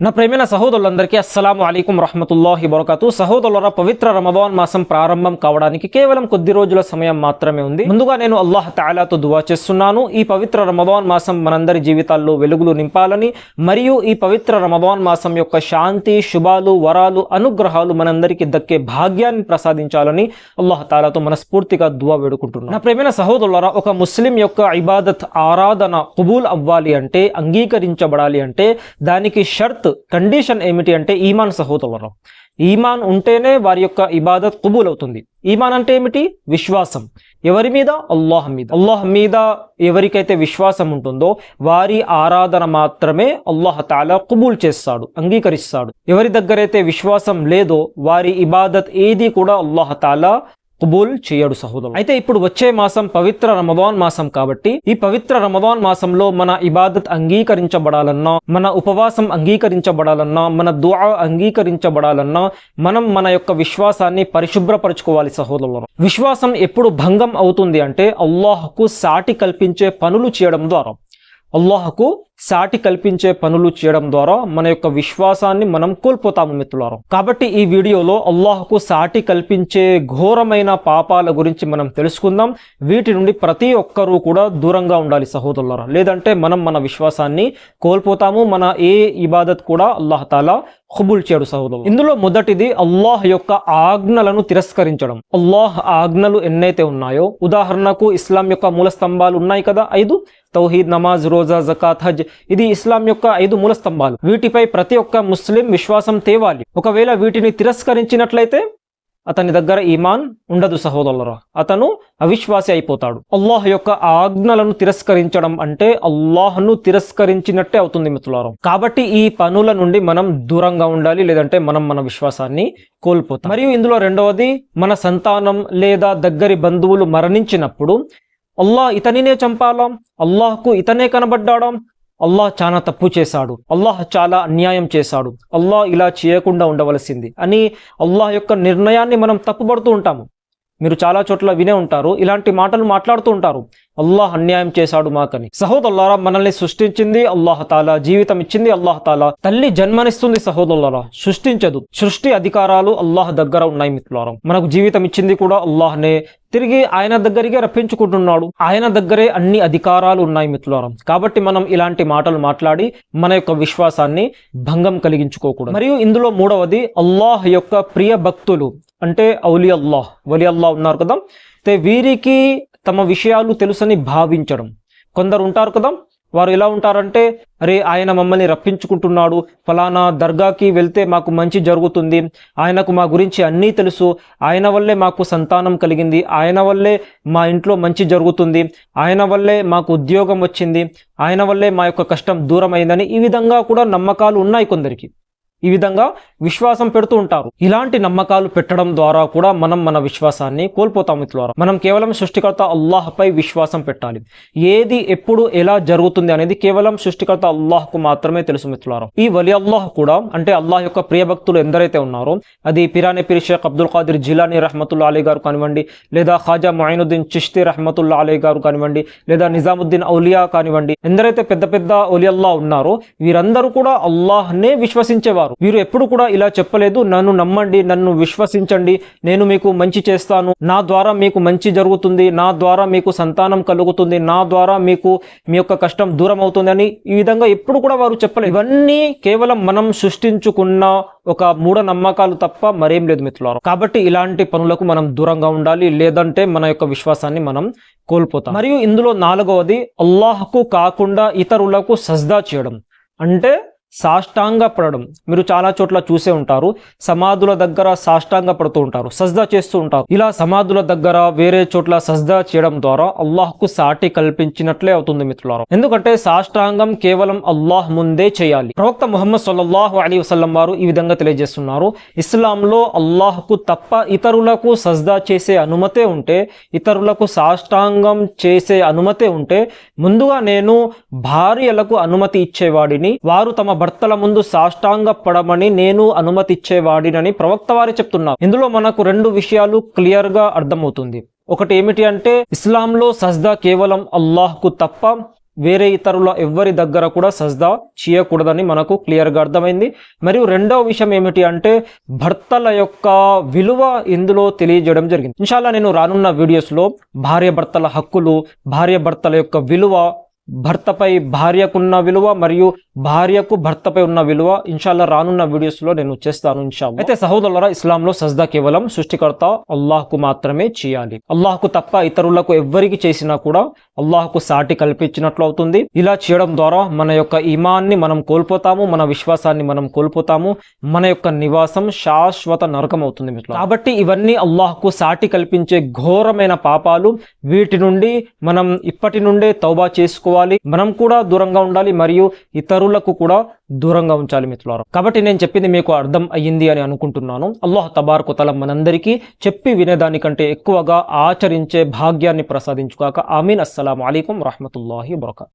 నా ప్రేమైన సహోదరులందరికీ అస్సలాము అలైకుం రహమతుల్లాహి బరకతు సహోదరుల పవిత్ర రమదాన్ మాసం ప్రారంభం కావడానికి కేవలం కొద్ది రోజుల సమయం మాత్రమే ఉంది. ముందుగా నేను అల్లాహ్ తాలాతో దువా చేస్తున్నాను. ఈ పవిత్ర రమదాన్ మాసం మనందరి జీవితాల్లో వెలుగులు నింపాలని మరియు ఈ పవిత్ర రమదాన్ మాసం యొక్క శాంతి శుభాలు వరాలు అనుగ్రహాలు మనందరికీ దక్కే భాగ్యాన్ని ప్రసాదించాలని అల్లాహ్ తాలాతో మనస్ఫూర్తిగా దువా వేడుకుంటున్నాను నా ప్రేమైన సహోదరులరా ఒక ముస్లిం యొక్క ఇబాదత్ ఆరాధన కుబూల్ అవ్వాలి అంటే అంగీకరించబడాలి అంటే దానికి షర్త్ కండిషన్ ఏమిటి అంటే ఈమాన్ సహోదరులు. ఈమాన్ ఉంటేనే వారి యొక్క ఇబాదత్ కుబూల్ అవుతుంది ఈమాన్ అంటే ఏమిటి? విశ్వాసం. ఎవరి మీద? అల్లాహ్ మీద. అల్లాహ్ మీద ఎవరికైతే విశ్వాసం ఉంటుందో వారి ఆరాధన మాత్రమే అల్లాహ్ తాలా కుబూల్ చేస్తాడు అంగీకరిస్తాడు. ఎవరి దగ్గరైతే విశ్వాసం లేదో వారి ఇబాదత్ ఏది కూడా అల్లాహ్ తాలా కబూల్ చేయడు సహోదరు అయితే ఇప్పుడు వచ్చే మాసం పవిత్ర రమదాన్ మాసం కాబట్టి ఈ పవిత్ర రమదాన్ మాసంలో మన ఇబాదత్ అంగీకరించబడాలన్నా మన ఉపవాసం అంగీకరించబడాలన్నా మన దుఆ అంగీకరించబడాలన్నా మనం మన యొక్క విశ్వాసాన్ని పరిశుభ్రపరచుకోవాలి సహోదరులను విశ్వాసం ఎప్పుడు భంగం అవుతుంది అంటే అల్లాహకు సాటి కల్పించే పనులు చేయడం ద్వారా. అల్లాహకు సాటి కల్పించే పనులు చేయడం ద్వారా మన యొక్క విశ్వాసాన్ని మనం కోల్పోతాము మిత్రులారా. కాబట్టి ఈ వీడియోలో అల్లాహకు సాటి కల్పించే ఘోరమైన పాపాల గురించి మనం తెలుసుకుందాం. వీటి నుండి ప్రతి ఒక్కరూ కూడా దూరంగా ఉండాలి సహోదరులారా. లేదంటే మనం మన విశ్వాసాన్ని కోల్పోతాము మన ఏ ఇబాదత్ కూడా అల్లాహ్ తాలా చేయడు సహోదరులు ఇందులో మొదటిది అల్లాహ్ యొక్క ఆజ్ఞలను తిరస్కరించడం. అల్లాహ్ ఆజ్ఞలు ఎన్నైతే ఉన్నాయో ఉదాహరణకు ఇస్లాం యొక్క మూల స్తంభాలు ఉన్నాయి కదా ఐదు? తౌహీద్ నమాజ్ రోజా జకాత్ హజ్ ఇది ఇస్లాం యొక్క ఐదు మూల స్తంభాలు. వీటిపై ప్రతి ఒక్క ముస్లిం విశ్వాసం తేవాలి. ఒకవేళ వీటిని తిరస్కరించినట్లయితే అతని దగ్గర ఈమాన్ ఉండదు సహోదరులరా. అతను అవిశ్వాసి అయిపోతాడు. అల్లాహ్ యొక్క ఆజ్ఞలను తిరస్కరించడం అంటే అల్లాహ్ను తిరస్కరించినట్టే అవుతుంది మిత్రులారం. కాబట్టి ఈ పనుల నుండి మనం దూరంగా ఉండాలి లేదంటే మనం మన విశ్వాసాన్ని కోల్పోతాం. మరియు ఇందులో రెండవది మన సంతానం లేదా దగ్గరి బంధువులు మరణించినప్పుడు అల్లాహ్ ఇతనినే చంపాలాం అల్లాహ్కు ఇతనే కనబడ్డాడాం అల్లాహ్ చాలా తప్పు చేశాడు. అల్లాహ్ చాలా అన్యాయం చేశాడు. అల్లాహ్ ఇలా చేయకుండా ఉండవలసింది. అని అల్లాహ్ యొక్క నిర్ణయాన్ని మనం తప్పుపడుతూ ఉంటాము. మీరు చాలా చోట్ల వినే ఉంటారు ఇలాంటి మాటలు మాట్లాడుతూ ఉంటారు. అల్లాహ్ అన్యాయం చేశాడు మాకని. సహోదరులారా మనల్ని సృష్టించింది అల్లాహ్ తాలా జీవితం ఇచ్చింది అల్లాహ్ తాలా. తల్లి జన్మనిస్తుంది సహోదల్లారా సృష్టించదు. సృష్టి అధికారాలు అల్లాహ్ దగ్గర ఉన్నాయి మిత్రులారా. మనకు జీవితం ఇచ్చింది కూడా అల్లాహ్నే. తిరిగి ఆయన దగ్గరికే రప్పించుకుంటున్నాడు. ఆయన దగ్గరే అన్ని అధికారాలు ఉన్నాయి మిత్రులారా. కాబట్టి మనం ఇలాంటి మాటలు మాట్లాడి మన యొక్క విశ్వాసాన్ని భంగం కలిగించుకోకూడదు. మరియు ఇందులో మూడవది అల్లాహ్ యొక్క ప్రియ భక్తులు. అంటే ఔలి అల్లాహ్ వలి అల్లాహ్ ఉన్నారు కదా. అయితే వీరికి తమ విషయాలు తెలుసని భావించడం. కొందరు ఉంటారు కదా వారు ఎలా ఉంటారంటే అరే ఆయన మమ్మల్ని రప్పించుకుంటున్నాడు ఫలానా దర్గాకి వెళ్తే మాకు మంచి జరుగుతుంది ఆయనకు మా గురించి అన్నీ తెలుసు ఆయన వల్లే మాకు సంతానం కలిగింది ఆయన వల్లే మా ఇంట్లో మంచి జరుగుతుంది ఆయన వల్లే మాకు ఉద్యోగం వచ్చింది ఆయన వల్లే మా యొక్క కష్టం దూరమైందని ఈ విధంగా కూడా నమ్మకాలు ఉన్నాయి కొందరికి. ఈ విధంగా విశ్వాసం పెడుతూ ఉంటారు. ఇలాంటి నమ్మకాలు పెట్టడం ద్వారా కూడా మనం మన విశ్వాసాన్ని కోల్పోతాము ద్వారా మనం కేవలం సృష్టికర్త అల్లాహ్పై విశ్వాసం పెట్టాలి. ఏది ఎప్పుడు ఎలా జరుగుతుంది అనేది కేవలం సృష్టికర్త అల్లాహ్కు మాత్రమే తెలుసు మిత్రులారా. ఈ వలి అల్లాహ్ కూడా అంటే అల్లాహ్ యొక్క ప్రియ భక్తులు ఎందరైతే ఉన్నారో అది పిరాని పిరి షేక్ అబ్దుల్ ఖాదిర్ జిలానీ రహమతుల్లా అలీ గారు కానివ్వండి లేదా ఖాజా మొయినుద్దీన్ చిష్తి రహమతుల్లా అలీ గారు కానివ్వండి లేదా నిజాముద్దీన్ ఔలియా కానివ్వండి ఎందరైతే పెద్ద పెద్ద ఒలియల్లా ఉన్నారో వీరందరూ కూడా అల్లాహ్నే విశ్వసించేవారు. వీరు ఎప్పుడు కూడా ఇలా చెప్పలేదు. నన్ను నమ్మండి నన్ను విశ్వసించండి. నేను మీకు మంచి చేస్తాను. నా ద్వారా మీకు మంచి జరుగుతుంది. నా ద్వారా మీకు సంతానం కలుగుతుంది. నా ద్వారా మీకు మీ యొక్క కష్టం దూరం అవుతుంది అని ఈ విధంగా ఎప్పుడు కూడా వారు చెప్పలేదు. ఇవన్నీ కేవలం మనం సృష్టించుకున్న ఒక మూఢ నమ్మకాలు తప్ప మరేం లేదు మిత్రులారు. కాబట్టి ఇలాంటి పనులకు మనం దూరంగా ఉండాలి. లేదంటే మన యొక్క విశ్వాసాన్ని మనం కోల్పోతాం. మరియు ఇందులో నాలుగవది అల్లాహ్కు కాకుండా ఇతరులకు సజ్దా చేయడం. అంటే సాష్టాంగ పడడం మీరు చాలా చోట్ల చూసే ఉంటారు. సమాధుల దగ్గర సాష్టాంగ పడుతూ ఉంటారు. సజ్దా చేస్తూ ఉంటారు. ఇలా సమాధుల దగ్గర వేరే చోట్ల సజ్దా చేయడం ద్వారా అల్లాహ్కు సాటి కల్పించినట్లే అవుతుంది మిత్రులారా. ఎందుకంటే సాష్టాంగం కేవలం అల్లాహ్ ముందే చేయాలి. ప్రవక్త ముహమ్మద్ సల్లల్లాహు అలీ వసల్లం వారు ఈ విధంగా తెలియజేస్తున్నారు. ఇస్లాంలో అల్లాహ్కు తప్ప ఇతరులకు సజ్దా చేసే అనుమతే ఉంటే ఇతరులకు సాష్టాంగం చేసే అనుమతే ఉంటే ముందుగా నేను భార్యలకు అనుమతి ఇచ్చేవాడిని. వారు తమ భర్తల ముందు సాష్టాంగ పడమని నేను అనుమతిచ్చేవాడినని ప్రవక్త వారి చెప్తున్నారు. ఇందులో మనకు రెండు విషయాలు క్లియర్గా అర్థమవుతుంది. ఒకటి ఏమిటి అంటే ఇస్లాంలో సజ్దా కేవలం అల్లాహ్కు తప్ప వేరే ఇతరుల ఎవ్వరి దగ్గర కూడా సజ్దా చేయకూడదని మనకు క్లియర్గా అర్థమైంది. మరియు రెండవ విషయం ఏమిటి అంటే భర్తల యొక్క విలువ ఇందులో తెలియజేయడం జరిగింది. ఇన్షాల్లా నేను రానున్న వీడియోస్లో భార్య భర్తల హక్కులు భార్య భర్తల యొక్క విలువ భర్తపై భార్యకున్న విలువ మరియు భార్యకు భర్తపై ఉన్న విలువ ఇన్షాల్లా రానున్న వీడియోస్లో నేను చేస్తాను ఇన్షా అయితే సహోదరులరా ఇస్లాంలో సజ్దా కేవలం సృష్టికర్త అల్లాహ్కు మాత్రమే చేయాలి. అల్లాహ్కు తప్ప ఇతరులకు ఎవ్వరికి చేసినా కూడా అల్లాహ్కు సాటి కల్పించినట్లు అవుతుంది. ఇలా చేయడం ద్వారా మన యొక్క ఇమాన్ని మనం కోల్పోతాము మన విశ్వాసాన్ని మనం కోల్పోతాము మన యొక్క నివాసం శాశ్వత నరకం అవుతుంది కాబట్టి ఇవన్నీ అల్లాహ్కు సాటి కల్పించే ఘోరమైన పాపాలు వీటి నుండి మనం ఇప్పటి నుండే తౌబా చేసుకోవాలి. మనం కూడా దూరంగా ఉండాలి మరియు ఇతరులకు కూడా దూరంగా ఉంచాలి మిత్రులారా. కాబట్టి నేను చెప్పింది మీకు అర్థం అయ్యింది అని అనుకుంటున్నాను. అల్లాహ్ తబార్కు తల మనందరికీ చెప్పి వినేదానికంటే ఎక్కువగా ఆచరించే భాగ్యాన్ని ప్రసాదించుగాక. ఆమీన్. అస్సలం అయికం రహమతుల్లాహి వబర్కాతు.